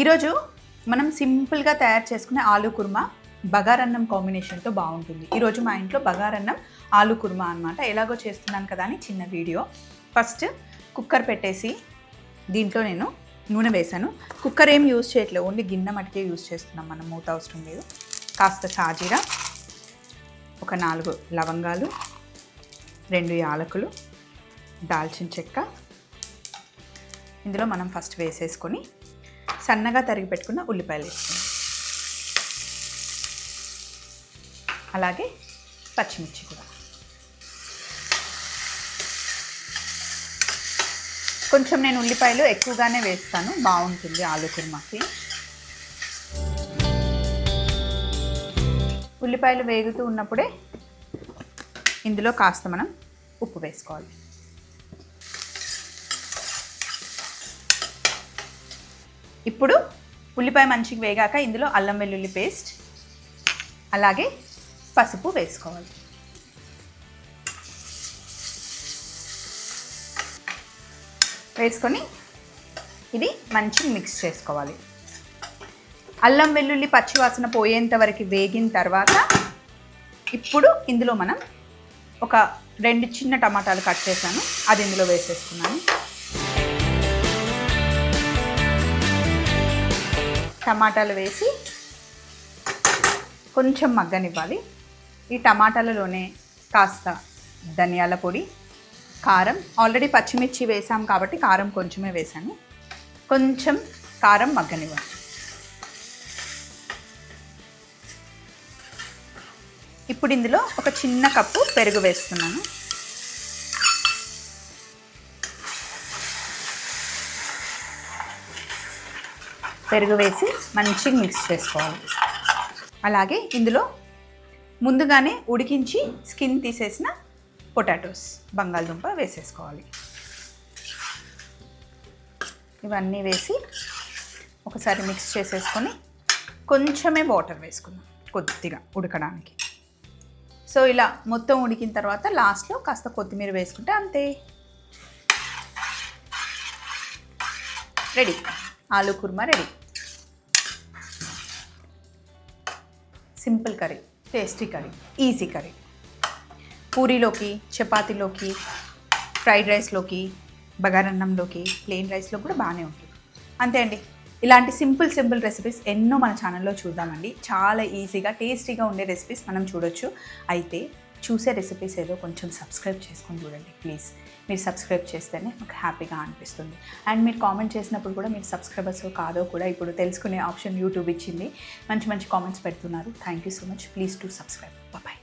ఈరోజు మనం సింపుల్గా తయారు చేసుకునే ఆలు కుర్మా బగారన్నం కాంబినేషన్తో బాగుంటుంది. ఈరోజు మా ఇంట్లో బగారన్నం ఆలు కుర్మా అనమాట ఎలాగో చేస్తున్నాను కదా అని చిన్న వీడియో. ఫస్ట్ కుక్కర్ పెట్టేసి దీంట్లో నేను నూనె వేశాను. కుక్కర్ ఏం యూజ్ చేయట్లేదు. ఓన్లీ గిన్నె మటుకే యూజ్ చేస్తున్నాం మనం. మూత అవసరం లేదు. కాస్త సాజీరా ఒక నాలుగు లవంగాలు రెండు యాలకులు దాల్చిన చెక్క. ఇందులో మనం ఫస్ట్ వేసేసుకొని సన్నగా తరిగి పెట్టుకున్న ఉల్లిపాయలు వేసుకుందాం. అలాగే పచ్చిమిర్చి కూడా. కొంచెం నేను ఉల్లిపాయలు ఎక్కువగానే వేస్తాను. బాగుంటుంది ఆలు కుర్మాకి. ఉల్లిపాయలు వేగుతూ ఉన్నప్పుడే ఇందులో కాస్త మనం ఉప్పు వేసుకోవాలి. ఇప్పుడు ఉల్లిపాయ మంచిగా వేగాక ఇందులో అల్లం వెల్లుల్లి పేస్ట్ అలాగే పసుపు వేసుకోవాలి. వేసుకొని ఇది మంచిగా మిక్స్ చేసుకోవాలి. అల్లం వెల్లుల్లి పచ్చివాసన పోయేంత వరకు వేగిన తర్వాత ఇప్పుడు ఇందులో మనం ఒక రెండు చిన్న టమాటాలు కట్ చేశాను. అది ఇందులో వేసేసుకున్నాను. టమాటాలు వేసి కొంచెం మగ్గనివ్వాలి. ఈ టమాటాలలోనే కాస్త ధనియాల పొడి కారం. ఆల్రెడీ పచ్చిమిర్చి వేసాం కాబట్టి కారం కొంచెమే వేసాను. కొంచెం కారం మగ్గనివ్వాలి. ఇప్పుడు ఇందులో ఒక చిన్న కప్పు పెరుగు వేస్తున్నాను. పెరుగు వేసి మంచిగా మిక్స్ చేసుకోవాలి. అలాగే ఇందులో ముందుగానే ఉడికించి స్కిన్ తీసేసిన పొటాటోస్ బంగాళదుంప వేసేసుకోవాలి. ఇవన్నీ వేసి ఒకసారి మిక్స్ చేసేసుకొని కొంచెమే వాటర్ వేసుకుందాం కొద్దిగా ఉడకడానికి. సో ఇలా మొత్తం ఉడికిన తర్వాత లాస్ట్లో కాస్త కొత్తిమీర వేసుకుంటే అంతే. Ready. Aloo kurma ready. Simple curry tasty curry easy curry. పూరీలోకి చపాతీలోకి ఫ్రైడ్ రైస్లోకి బగారన్నంలోకి ప్లెయిన్ రైస్లో కూడా బాగానే ఉంటుంది. అంతే అండి. ఇలాంటి సింపుల్ సింపుల్ రెసిపీస్ ఎన్నో మన ఛానల్లో చూద్దామండి. చాలా ఈజీగా టేస్టీగా ఉండే రెసిపీస్ మనం చూడొచ్చు. అయితే చూసే రెసిపీస్ ఏదో కొంచెం సబ్స్క్రైబ్ చేసుకొని చూడండి ప్లీజ్ మీరు సబ్స్క్రైబ్ చేస్తేనే మాకు హ్యాపీగా అనిపిస్తుంది. అండ్ మీరు కామెంట్ చేసినప్పుడు కూడా మీరు సబ్స్క్రైబర్స్ కాదో కూడా ఇప్పుడు తెలుసుకునే ఆప్షన్ యూట్యూబ్ ఇచ్చింది. మంచి మంచి కామెంట్స్ పెడుతున్నారు. Thank you so much please to subscribe bye